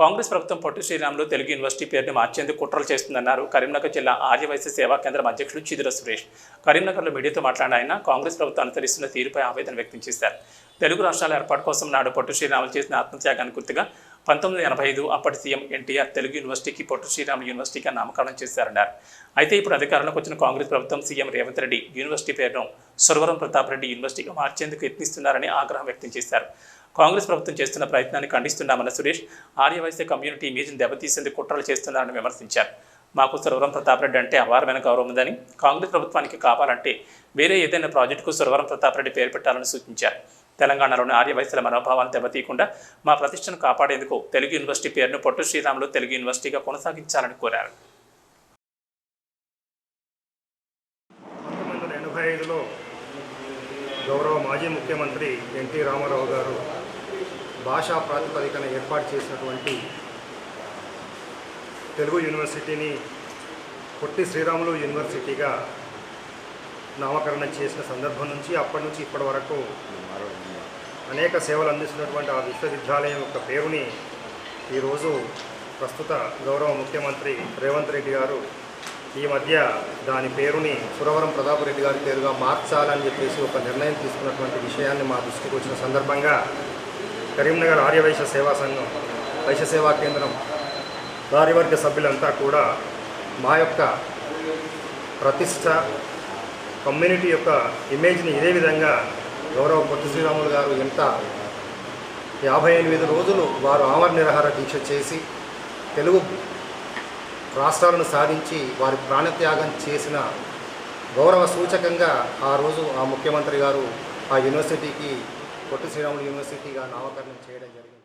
కాంగ్రెస్ ప్రభుత్వం పొట్టి శ్రీరాములు తెలుగు యూనివర్సిటీ పేరుని మార్చేందుకు కుట్రలు చేస్తుందన్నారు. కరీంనగర్ జిల్లా ఆర్యవైశ్య సేవా కేంద్రం అధ్యక్షుడు చిదుర సురేష్. కరీంనగర్లో మీడియాతో మాట్లాడిన ఆయన కాంగ్రెస్ ప్రభుత్వం అనుసరిస్తున్న తీరుపై ఆవేదన వ్యక్తం చేశారు. తెలుగు రాష్ట్రాల ఏర్పాటు కోసం నాడు పొట్టి శ్రీరాములు చేసిన ఆత్మత్యాగానికి గుర్తుగా పంతొమ్మిది ఎనభై ఐదు అప్పటి సీఎం ఎన్టీఆర్ తెలుగు యూనివర్సిటీకి పొట్టి శ్రీరాములు యూనివర్సిటీగా నామకరణం చేశారన్నారు. అయితే ఇప్పుడు అధికారంలోకి వచ్చిన కాంగ్రెస్ ప్రభుత్వం సీఎం రేవంత్ రెడ్డి యూనివర్సిటీ పేరును సురవరం ప్రతాప్ రెడ్డి యూనివర్సిటీగా మార్చేందుకు యత్నిస్తున్నారని ఆగ్రహం వ్యక్తం చేశారు. కాంగ్రెస్ ప్రభుత్వం చేస్తున్న ప్రయత్నాన్ని ఖండిస్తున్నామన్న సురేష్ ఆర్యవైశ్య కమ్యూనిటీ ఇమేజ్ని దెబ్బతీసేందుకు కుట్రలు చేస్తున్నారని విమర్శించారు. మాకు సురవరం ప్రతాప్ రెడ్డి అంటే అపారమైన గౌరవం ఉందని కాంగ్రెస్ ప్రభుత్వానికి కావాలంటే వేరే ఏదైనా ప్రాజెక్టుకు సురవరం ప్రతాప్ రెడ్డి పేరు పెట్టాలని సూచించారు. తెలంగాణలోని ఆర్యవైశ్యుల మనోభావాలను దెబ్బతీయకుండా మా ప్రతిష్టను కాపాడేందుకు తెలుగు యూనివర్సిటీ పేరును పొట్టు శ్రీరాములు తెలుగు యూనివర్సిటీగా కొనసాగించాలని కోరారు. పంతొమ్మిది వందల ఎనభై ఐదులో గౌరవ మాజీ ముఖ్యమంత్రి ఎన్టీ రామారావు గారు భాషా ప్రాతిపదికన ఏర్పాటు చేసినటువంటి తెలుగు యూనివర్సిటీని పొట్టి శ్రీరాములు యూనివర్సిటీగా నామకరణం చేసిన సందర్భం నుంచి అప్పటి నుంచి ఇప్పటి వరకు అనేక సేవలు అందిస్తున్నటువంటి ఆ విశ్వవిద్యాలయం యొక్క పేరుని ఈరోజు ప్రస్తుత గౌరవ ముఖ్యమంత్రి రేవంత్ రెడ్డి గారు ఈ మధ్య దాని పేరుని సురవరం ప్రతాప్ రెడ్డి గారి పేరుగా మార్చాలని చెప్పేసి ఒక నిర్ణయం తీసుకున్నటువంటి విషయాన్ని మా దృష్టికి వచ్చిన సందర్భంగా కరీంనగర్ ఆర్యవైశ్య సేవా సంఘం వైశ్య సేవా కేంద్రం కార్యవర్గ సభ్యులంతా కూడా మా యొక్క ప్రతిష్ట కమ్యూనిటీ యొక్క ఇమేజ్ని ఇదే విధంగా గౌరవ పొట్టి శ్రీరాములు గారు ఎంత యాభై ఎనిమిది రోజులు వారు ఆమర నిరహార దీక్ష చేసి తెలుగు రాష్ట్రాలను సాధించి వారి ప్రాణత్యాగం చేసిన గౌరవ సూచకంగా ఆ రోజు ఆ ముఖ్యమంత్రి గారు ఆ యూనివర్సిటీకి పొట్టి శ్రీరాములు యూనివర్సిటీగా నామకరణం చేయడం జరిగింది.